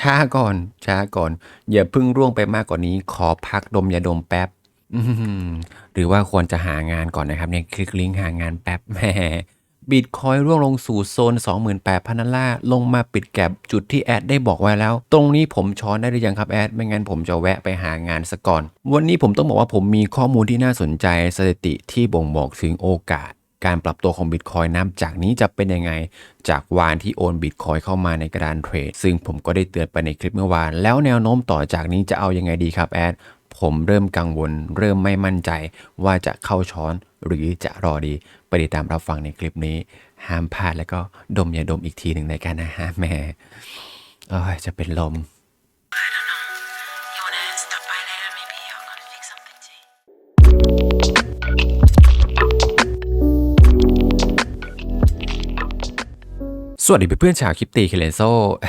ช้าก่อน ช้าก่อน อย่าเพิ่งร่วงไปมากกว่านี้ ขอพักดมยาดมแป๊บอื้อหือหรือว่าควรจะหางานก่อนนะครับเนี่ยคลิกลิงก์หางานแป๊บแหมบิตคอยร่วงลงสู่โซน 28,000ดอลลาร์ลงมาปิดแก็บจุดที่แอดได้บอกไว้แล้ว ตรงนี้ผมช้อนได้หรือยังครับแอด ไม่งั้นผมจะแวะไปหางานซะก่อน วันนี้ผมต้องบอกว่าผมมีข้อมูลที่น่าสนใจสถิติที่บ่งบอกถึงโอกาส การปรับตัวของบิตคอยนับจากนี้จะเป็นยังไง จากวานที่โอนบิตคอยเข้ามาในกระดานเทรด ซึ่งผมก็ได้เตือนไปในคลิปเมื่อวาน แล้วแนวโน้มต่อจากนี้จะเอายังไงดีครับแอด ผมเริ่มกังวล เริ่มไม่มั่นใจว่าจะเข้าช้อนหรือจะรอดี ไปติดตามรับฟังในคลิปนี้ ห้ามพลาดแล้วก็ดมอย่าดมอีกทีหนึ่งในกันนะฮะแม่จะเป็นลม วัสดีเพื่อนๆชาวคริปตีเคเลนโซ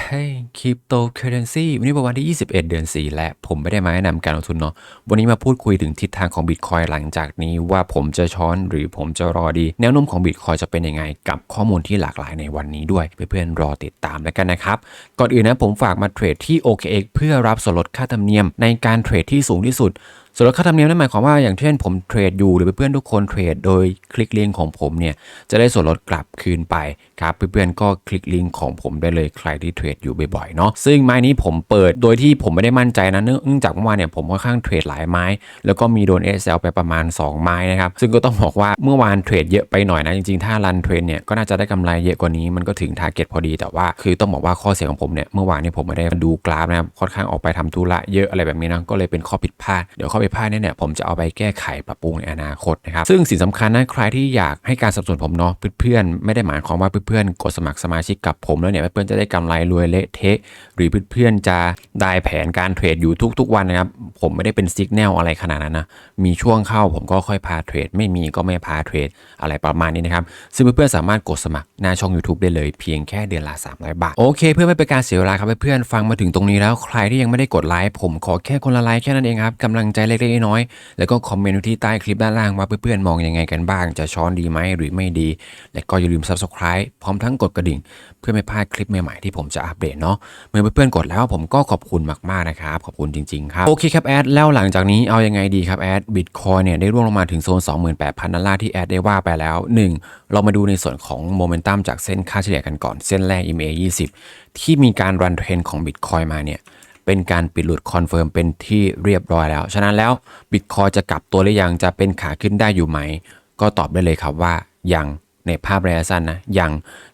เฮ้ยคริปโตเคอเรนซีวันนี้เป็นวันที่ 21 เดือน 4 และผมไม่ได้มาแนะนำการลงทุนเนาะวันนี้มาพูดคุยถึงทิศทางของบิตคอยหลังจากนี้ว่าผมจะช้อนหรือผมจะรอดี แนวโน้มของบิตคอยจะเป็นยังไง กับข้อมูลที่หลากหลายในวันนี้ด้วย เพื่อนๆรอติดตามแล้วกันนะครับ ก่อนอื่นนะผมฝากมาเทรดที่ OKX เพื่อรับส่วนลดค่าธรรมเนียมในการเทรดที่สูงที่สุด ส่วนลดค่าธรรมเนียมนั่นหมายความว่าอย่างเช่นผมเทรดอยู่หรือเพื่อนๆทุกคนเทรดโดยคลิกลิงก์ของผมเนี่ยจะได้ส่วนลดกลับคืนไปครับเพื่อนๆก็คลิกลิงก์ของผมได้เลยใครที่เทรดอยู่บ่อยๆเนาะซึ่งไม้นี้ผมเปิดโดยที่ผมไม่ได้มั่นใจนะเนื่องจากเมื่อวานเนี่ยผมค่อนข้างเทรดหลายไม้ แล้วก็มีโดน SL ไปประมาณ 2 ไม้นะครับซึ่งก็ต้องบอกว่าเมื่อวานเทรดเยอะไปหน่อยนะจริงๆถ้ารันเทรนเนี่ยก็น่าจะได้กำไรเยอะกว่านี้มันก็ถึงทาร์เก็ตพอดีแต่ว่า คือต้องบอกว่าข้อเสียของผมเนี่ยเมื่อวานเนี่ยผมไม่ได้ดูกราฟนะครับค่อนข้างออกไปทำธุระเยอะอะไรแบบนี้นะก็เลยเป็นข้อผิดพลาดเดี๋ยวข้อผิดพลาดเนี่ยเนี่ยผมจะเอาไปแก้ไขปรับปรุงในอนาคตนะครับซึ่งสิ่งสำคัญนะใครที่อยากให้การสนับสนุนผมเนาะเพื่อนๆไม่ได้หมายความว่าเพื่อนๆกดสมัครสมาชิกกับผมแล้วเนี่ยเพื่อนๆจะได้กำไรรวยเละเทะ หรือเพื่อนๆจะได้แผนการเทรดอยู่ทุกๆวันนะครับผมไม่ได้เป็นซิกแนลอะไรขนาดนั้นนะมีช่วงเข้าผมก็ค่อยพาเทรด ไม่มีก็ไม่พาเทรดอะไรประมาณนี้นะครับซึ่งเพื่อนๆสามารถกดสมัครหน้าช่อง YouTube ได้เลยเพียงแค่เดือนละ300บาทโอเค เพื่อไม่เป็นการเสียเวลาครับเพื่อนๆฟังมาถึงตรงนี้แล้วใครที่ยังไม่ได้กดไลค์ผมขอแค่คนละไลค์แค่นั้นเองครับกำลังใจเล็กๆน้อยๆแล้วก็คอมเมนต์ที่ใต้คลิปด้านล่างว่าเพื่อนๆมองยังไงกันบ้าง จะช้อนดีไหมหรือไม่ดี และก็อย่าลืม subscribe พร้อมทั้งกดกระดิ่ง เพื่อไม่พลาดคลิปใหม่ๆที่ผมจะอัปเดตเนาะเมื่อเพื่อนๆกดแล้วผมก็ขอบคุณมากๆนะครับขอบคุณจริงๆครับโอเคครับแอดแล้วหลังจากนี้เอายังไงดีครับแอดบิตคอยเนี่ยได้ร่วงลงมาถึงโซน 28,000ดอลลาร์ที่แอดได้ว่าไปแล้ว 1 เรามาดูในส่วนของโมเมนตัมจากเส้นค่าเฉลี่ยกันก่อนเส้นแรก EMA 20 ที่มีการรันเทรนของบิตคอยมาเนี่ย เป็นการปิดหลุดคอนเฟิร์มเป็นที่เรียบร้อยแล้ว ฉะนั้นแล้วบิตคอยจะกลับตัวหรือยังจะเป็นขาขึ้นได้อยู่ไหม ก็ตอบได้เลยครับว่ายังในภาพระยะสั้นนะยัง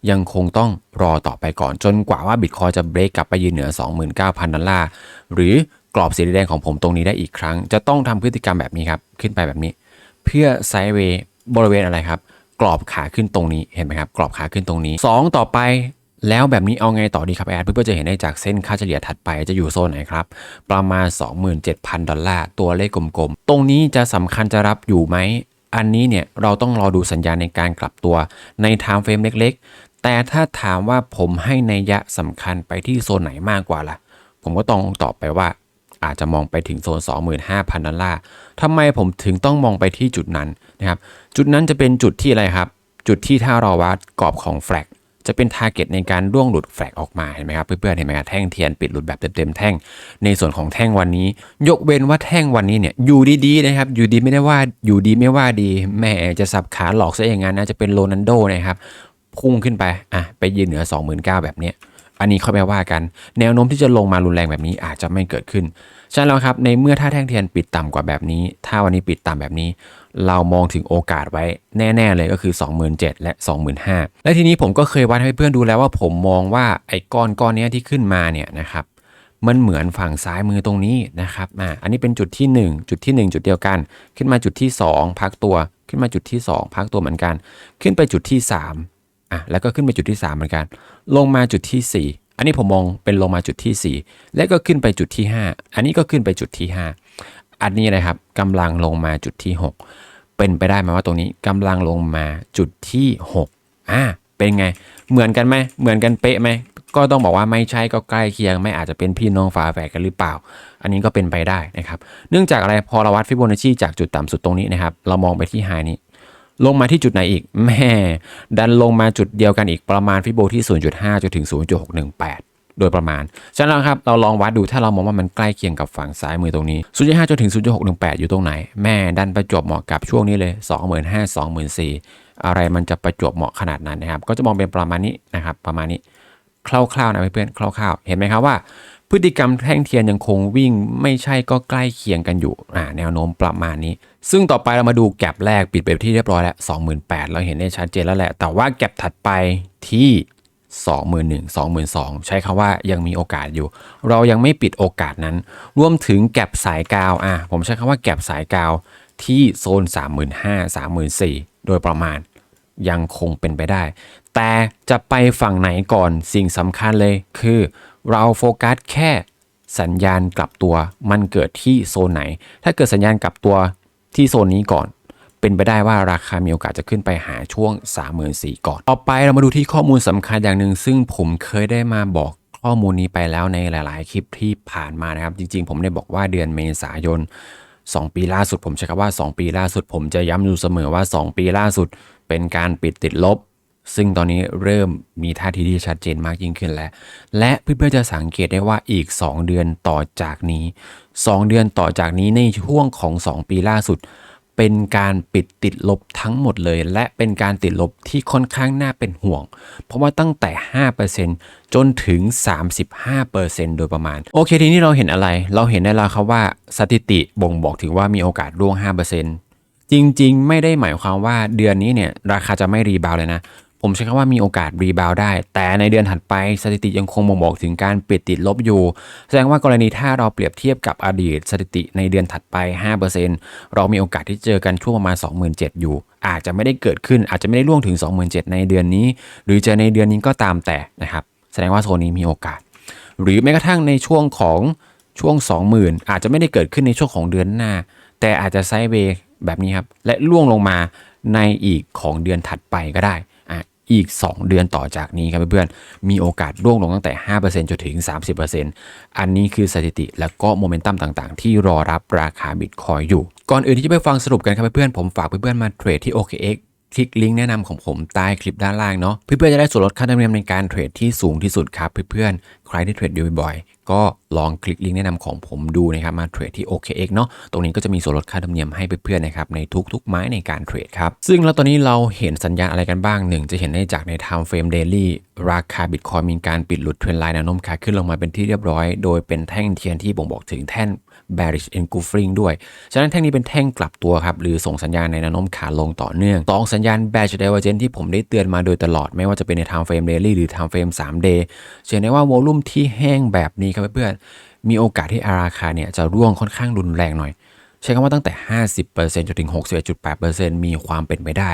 ยังคงต้องรอต่อไปก่อนจนกว่าว่าบิตคอยจะเบรกกลับไปยืนเหนือ 29,000 ดอลลาร์ หรือกรอบสีแดงของผมตรงนี้ได้อีกครั้ง จะต้องทำพฤติกรรมแบบนี้ครับ ขึ้นไปแบบนี้ เพื่อไซด์เวย์บริเวณอะไรครับ กรอบขาขึ้นตรงนี้เห็นไหมครับ กรอบขาขึ้นตรงนี้ 2 ต่อไป แล้วแบบนี้เอาไงต่อดีครับแอดเพื่อจะเห็นได้จากเส้นค่าเฉลี่ยถัดไปจะอยู่โซนไหนครับ ประมาณ 27,000 ดอลลาร์ตัวเลขกลมๆ ตรงนี้จะสำคัญจะรับอยู่ไหม อันนี้เนี่ยเราต้องรอดูสัญญาณในการกลับตัวในไทม์เฟรมเล็กๆ แต่ถ้าถามว่าผมให้ในยยะสำคัญไปที่โซนไหนมากกว่าล่ะ ผมก็ต้องตอบไปว่าอาจจะมองไปถึงโซน 25,000 ดอลลาร์ทำไมผมถึงต้องมองไปที่จุดนั้นนะครับ จุดนั้นจะเป็นจุดที่อะไรครับ จุดที่ถ้าเราวัดกรอบของแฟลก จะเป็นทาร์เก็ตในการร่วงหลุดแฟกออกมาเห็นไหมครับเพื่อนๆเห็นไหมครับแท่งเทียนปิดหลุดแบบเต็มๆแท่ง ในส่วนของแท่งวันนี้ ยกเว้นว่าแท่งวันนี้เนี่ยอยู่ดีๆนะครับอยู่ดีไม่ได้ว่าอยู่ดีไม่ว่าดีแม่จะสับขาหลอกซะอย่างนั้นนะจะเป็นโรนันโดนะครับพุ่งขึ้นไปอะไปยืนเหนือ 29,000แบบเนี้ยอันนี้เขาแปลว่ากัน แนวโน้มที่จะลงมารุนแรงแบบนี้อาจจะไม่เกิดขึ้น ฉะนั้นแล้วครับในเมื่อถ้าแท่งเทียนปิดต่ำกว่าแบบนี้ ถ้าวันนี้ปิดต่ำแบบนี้ เรามองถึงโอกาสไว้แน่ๆเลยก็คือ 27,000และ 25,000 และทีนี้ผมก็เคยวัดให้เพื่อนดูแล้วว่าผมมองว่าไอ้ก้อนก้อนนี้ที่ขึ้นมาเนี่ยนะครับมันเหมือนฝั่งซ้ายมือตรงนี้นะครับอ่าอันนี้เป็นจุดที่ 1 จุดที่ 1 จุดเดียวกัน ขึ้นมาจุดที่ 2 พักตัว ขึ้นมาจุดที่ 2 พักตัวเหมือนกัน ขึ้นไปจุดที่3อะแล้วก็ขึ้นไปจุดที่ 3 เหมือนกัน ลงมาจุดที่ 4 อันนี้ผมมองเป็นลงมาจุดที่ 4 และก็ขึ้นไปจุดที่ 5 อันนี้ก็ขึ้นไปจุดที่ 5 อันนี้นะครับกำลังลงมาจุดที่ 6 เป็นไปได้ไหมว่าตรงนี้กำลังลงมาจุดที่6อ่าเป็นไง เหมือนกันไหมเหมือนกันเป๊ะไหมก็ต้องบอกว่าไม่ใช่ก็ใกล้เคียง ไม่อาจจะเป็นพี่น้องฝาแฝดกันหรือเปล่า อันนี้ก็เป็นไปได้นะครับ เนื่องจากอะไรพอเราวัดฟิโบนัชชีจากจุดต่ำสุดตรงนี้นะครับ เรามองไปที่ไฮนี้ ลงมาที่จุดไหนอีกแม่ดันลงมาจุดเดียวกันอีกประมาณฟิโบที่ 0.5จนถึง 0.618 โดยประมาณ ฉะนั้นครับเราลองวัดดูถ้าเรามองว่ามันใกล้เคียงกับฝั่งซ้ายมือตรงนี้ 0.5จนถึง 0.618 อยู่ตรงไหน แม่ดันประจวบเหมาะกับช่วงนี้เลย 25,000 24,000 อะไรมันจะประจวบเหมาะขนาดนั้นนะครับ ก็จะมองเป็นประมาณนี้นะครับประมาณนี้คร่าวๆนะเพื่อนๆคร่าวๆ เห็นไหมครับว่า พฤติกรรมแท่งเทียนยังคงวิ่งไม่ใช่ก็ใกล้เคียงกันอยู่อ่าแนวโน้มประมาณนี้ ซึ่งต่อไปเรามาดูแก็บแรกปิดไปที่เรียบร้อยแล้ว 28,000เราเห็นได้ชัดเจนแล้วแหละ แต่ว่าแก็บถัดไปที่21,000 22,000 ใช้คำว่ายังมีโอกาสอยู่ เรายังไม่ปิดโอกาสนั้น รวมถึงแก็บสายกาวอะผมใช้คำว่าแก็บสายกาวที่โซน 35,000 34,000 โดยประมาณยังคงเป็นไปได้ แต่จะไปฝั่งไหนก่อนสิ่งสำคัญเลยคือ เราโฟกัสแค่สัญญาณกลับตัวมันเกิดที่โซนไหน ถ้าเกิดสัญญาณกลับตัวที่โซนนี้ก่อน เป็นไปได้ว่าราคามีโอกาสจะขึ้นไปหาช่วง 34,000ก่อน ต่อไปเรามาดูที่ข้อมูลสำคัญอย่างหนึ่ง ซึ่งผมเคยได้มาบอกข้อมูลนี้ไปแล้วในหลาย ๆ คลิปที่ผ่านมานะครับ จริง ๆ ผมได้บอกว่าเดือนเมษายน 2 ปีล่าสุด ผมใช้คำว่า 2 ปีล่าสุด ผมจะย้ำอยู่เสมอว่า 2 ปีล่าสุด เป็นการปิดติดลบ ซึ่งตอนนี้เริ่มมีท่าทีที่ชัดเจนมากยิ่งขึ้นแล้ว และเพื่อนๆจะสังเกตได้ว่าอีก 2 เดือนต่อจากนี้ 2 เดือนต่อจากนี้ในช่วงของ 2 ปีล่าสุด เป็นการปิดติดลบทั้งหมดเลย และเป็นการติดลบที่ค่อนข้างน่าเป็นห่วง เพราะว่าตั้งแต่ 5%จนถึง 35%โดยประมาณ โอเคทีนี้เราเห็นอะไร เราเห็นได้แล้วครับว่าสถิติบ่งบอกถึงว่ามีโอกาสร่วง 5%จริงๆ ไม่ได้หมายความว่าเดือนนี้เนี่ยราคาจะไม่รีบาวเลยนะ ผมใช้คำว่ามีโอกาสรีบาวได้ แต่ในเดือนถัดไปสถิติยังคงบ่งบอกถึงการปิดติดลบอยู่ แสดงว่ากรณีถ้าเราเปรียบเทียบกับอดีตสถิติในเดือนถัดไป 5%เรามีโอกาสที่เจอกันช่วงประมาณ 27,000 อยู่ อาจจะไม่ได้เกิดขึ้นอาจจะไม่ได้ล่วงถึง 27,000 ในเดือนนี้ หรือจะในเดือนนี้ก็ตามแต่นะครับ แสดงว่าโซนนี้มีโอกาส หรือแม้กระทั่งในช่วงของช่วง 20,000 อาจจะไม่ได้เกิดขึ้นในช่วงของเดือนหน้า แต่อาจจะไซด์เวย์แบบนี้ครับและล่วงลงมาในอีกของเดือนถัดไปก็ได้ อีก 2 เดือนต่อจากนี้ครับเพื่อนๆ มีโอกาสร่วงลงตั้งแต่ 5%จนถึง 30%อันนี้คือสถิติและก็โมเมนตัมต่างๆ ที่รอรับราคาบิตคอยอยู่ ก่อนอื่นที่จะไปฟังสรุปกันครับเพื่อนๆ ผมฝากเพื่อนๆ มาเทรดที่ OKX คลิกลิงก์แนะนำของผมใต้คลิปด้านล่างเนาะเพื่อนๆจะได้ส่วนลดค่าธรรมเนียมในการเทรดที่สูงที่สุดครับเพื่อนๆใครที่เทรดอยู่บ่อย ก็ลองคลิกลิงก์แนะนำของผมดูนะครับมาเทรดที่ OKX เนาะตรงนี้ก็จะมีส่วนลดค่าธรรมเนียมให้เพื่อนๆนะครับในทุกๆไม้ในการเทรดครับซึ่งแล้วตอนนี้เราเห็นสัญญาณอะไรกันบ้างหนึ่งจะเห็นได้จากใน Time Frame Daily ราคาบิตคอยมีการปิดหลุดเทรนไลน์แนวโน้มขาขึ้นลงมาเป็นที่เรียบร้อย โดยเป็นแท่งเทียนที่บ่งบอกถึงแท่น bearish engulfing ด้วย ฉะนั้นแท่งนี้เป็นแท่งกลับตัวครับ หรือส่งสัญญาณในแนวโน้มขาลงต่อเนื่องตองสัญญาณ bearish divergence ที่ผมได้เตือนมาโดยตลอด ไม่ว่าจะเป็นใน time frame daily หรือ time frame 3 day จะเห็นได้ว่า volume ที่แห้งแบบนี้ครับเพื่อนๆมีโอกาสที่อาราคาเนี่ยจะร่วงค่อนข้างรุนแรงหน่อย ใช้คำว่าตั้งแต่ 50%จนถึง 61.8%มีความเป็นไปได้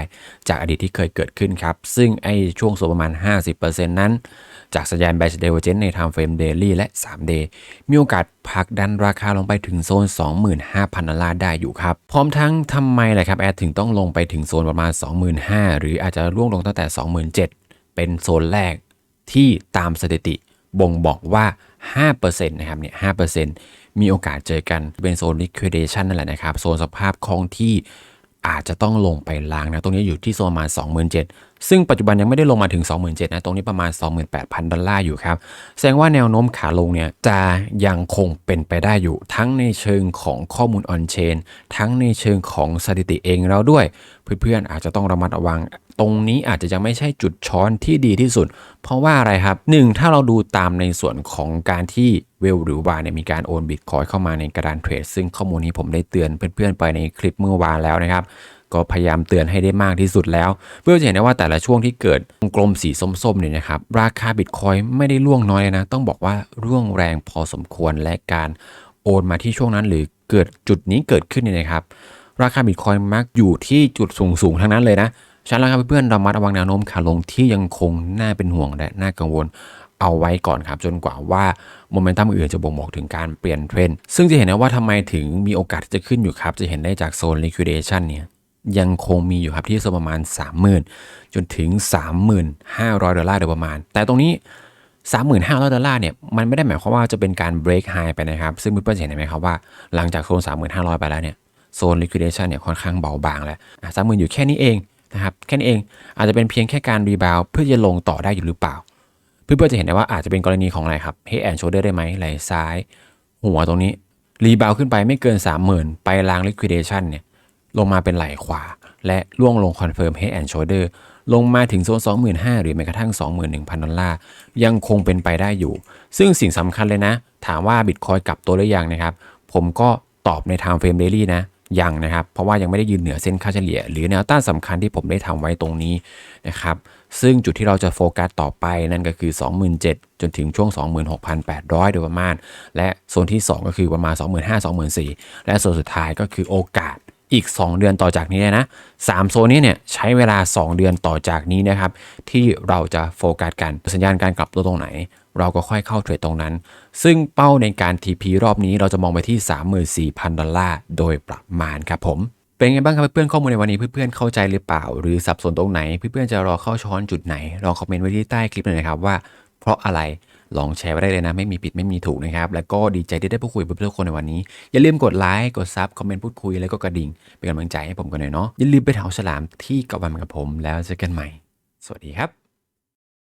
จากอดีตที่เคยเกิดขึ้นครับ ซึ่งไอ้ช่วงโซนประมาณ 50%นั้น จากสัญญาณ Bearish Divergence ใน Time Frame Daily และ 3 Day มีโอกาสผลักดันราคาลงไปถึงโซน 25,000ดอลลาร์ได้อยู่ครับ พร้อมทั้งทำไมแหละครับ แอดถึงต้องลงไปถึงโซนประมาณ 25,000 หรืออาจจะร่วงลงตั้งแต่ 27,000 เป็นโซนแรกที่ตามสถิติบ่งบอกว่า 5%นะครับเนี่ย5%มีโอกาสเจอกันเป็นโซน liquidation นั่นแหละนะครับ โซนสภาพคล่องที่อาจจะต้องลงไปล้างนะ ตรงนี้อยู่ที่โซนมา 27,000 ซึ่งปัจจุบันยังไม่ได้ลงมาถึง 27,000นะ ตรงนี้ประมาณ 28,000 ดอลลาร์อยู่ครับ แสดงว่าแนวโน้มขาลงเนี่ยจะยังคงเป็นไปได้อยู่ ทั้งในเชิงของข้อมูล on chain ทั้งในเชิงของสถิติเองแล้วด้วย เพื่อนๆอาจจะต้องระมัดระวัง ตรงนี้อาจจะยังไม่ใช่จุดช้อนที่ดีที่สุด เพราะว่าอะไรครับ 1. ถ้าเราดูตามในส่วนของการที่เวลหรือวาเนี่ยมีการโอนบิตคอยเข้ามาในกระดานเทรดซึ่งข้อมูลนี้ผมได้เตือนเพื่อนๆไปในคลิปเมื่อวานแล้วนะครับ ก็พยายามเตือนให้ได้มากที่สุดแล้ว เพื่อจะเห็นได้ว่าแต่ละช่วงที่เกิดวงกลมสีส้มๆเนี่ยนะครับ ราคาบิตคอยไม่ได้ร่วงน้อยเลยนะ ต้องบอกว่าร่วงแรงพอสมควรและการโอนมาที่ช่วงนั้นหรือเกิดจุดนี้เกิดขึ้นเนี่ยนะครับ ราคาบิตคอยมักอยู่ที่จุดสูงๆทั้งนั้นเลยนะฉะนั้นแล้วครับเพื่อนๆเรามาระวังแนวโน้มขาลงที่ยังคงน่าเป็นห่วงและน่ากังวลเอาไว้ก่อนครับจนกว่าว่าโมเมนตัมอื่นจะบ่งบอกถึงการเปลี่ยนเทรนด์ซึ่งจะเห็นได้ว่าทำไมถึงมีโอกาสจะขึ้นอยู่ครับ จะเห็นได้จากโซน liquidation เนี่ย ยังคงมีอยู่ครับที่โซนประมาณ 30,000 จนถึง 3,500 ดอลลาร์โดยประมาณ แต่ตรงนี้ 3,500 ดอลลาร์เนี่ยมันไม่ได้หมายความว่าจะเป็นการ break high ไปนะครับ ซึ่งเพื่อนๆเห็นไหมครับว่าหลังจากโซน 3,500 ไปแล้วเนี่ยโซน liquidation เนี่ยค่อนข้างเบาบางแล้วสามหมื่นอยู่แค่นี้เองนะครับแค่นี้เองอาจจะเป็นเพียงแค่การรีบาวเพื่อจะลงต่อได้อยู่หรือเปล่า เพื่อนๆจะเห็นได้ว่าอาจจะเป็นกรณีของอะไรครับ head and shoulder ได้ไหมไหลซ้าย หัวตรงนี้รีบาวขึ้นไปไม่เกิน 30,000 ไปลาง liquidation เนี่ย ลงมาเป็นไหล่ขวา และล่วงลงคอนเฟิร์ม head and shoulder ลงมาถึงโซน 25,000 หรือแม้กระทั่ง 21,000 ดอลลาร์ ยังคงเป็นไปได้อยู่ ซึ่งสิ่งสำคัญเลยนะ ถามว่า Bitcoin กลับตัวหรือยังนะครับ ผมก็ตอบใน time frame daily นะ ยังนะครับ เพราะว่ายังไม่ได้ยืนเหนือเส้นค่าเฉลี่ย หรือแนวต้านสำคัญที่ผมได้ทำไว้ตรงนี้นะครับ ซึ่งจุดที่เราจะโฟกัสต่อไปนั่นก็คือ 27,000 จนถึงช่วง 26,800 โดยประมาณ และโซนที่ 2 ก็คือประมาณ 25,000 24,000 และโซนสุดท้ายก็คือโอกาส อีก 2 เดือนต่อจากนี้เลยนะสามโซนนี้เนี่ยใช้เวลา 2 เดือนต่อจากนี้นะครับที่เราจะโฟกัสกันสัญญาณการกลับตัวตรงไหน เราก็ค่อยเข้าเทรดตรงนั้น ซึ่งเป้าในการ TP รอบนี้เราจะมองไปที่ 34,000 ดอลลาร์โดยประมาณครับผมเป็นไงบ้างครับเพื่อนๆข้อมูลในวันนี้เพื่อนๆเข้าใจหรือเปล่า หรือสับสนตรงไหนเพื่อนๆจะรอเข้าช้อนจุดไหนลองคอมเมนต์ไว้ที่ใต้คลิปหน่อยนะครับว่า เพราะอะไร ลองแชร์ไปได้เลยนะ ไม่มีผิดไม่มีถูกนะครับ แล้วก็ดีใจที่ได้พูดคุยกับเพื่อนๆทุกคนในวันนี้ อย่าลืมกดไลค์กดซับคอมเมนต์พูดคุยแล้วก็กระดิ่งเป็นกำลังใจให้ผมกันหน่อยเนาะอย่าลืมไปเถาฉลามที่เกาะวันกับผม แล้วเจอกันใหม่ สวัสดีครับ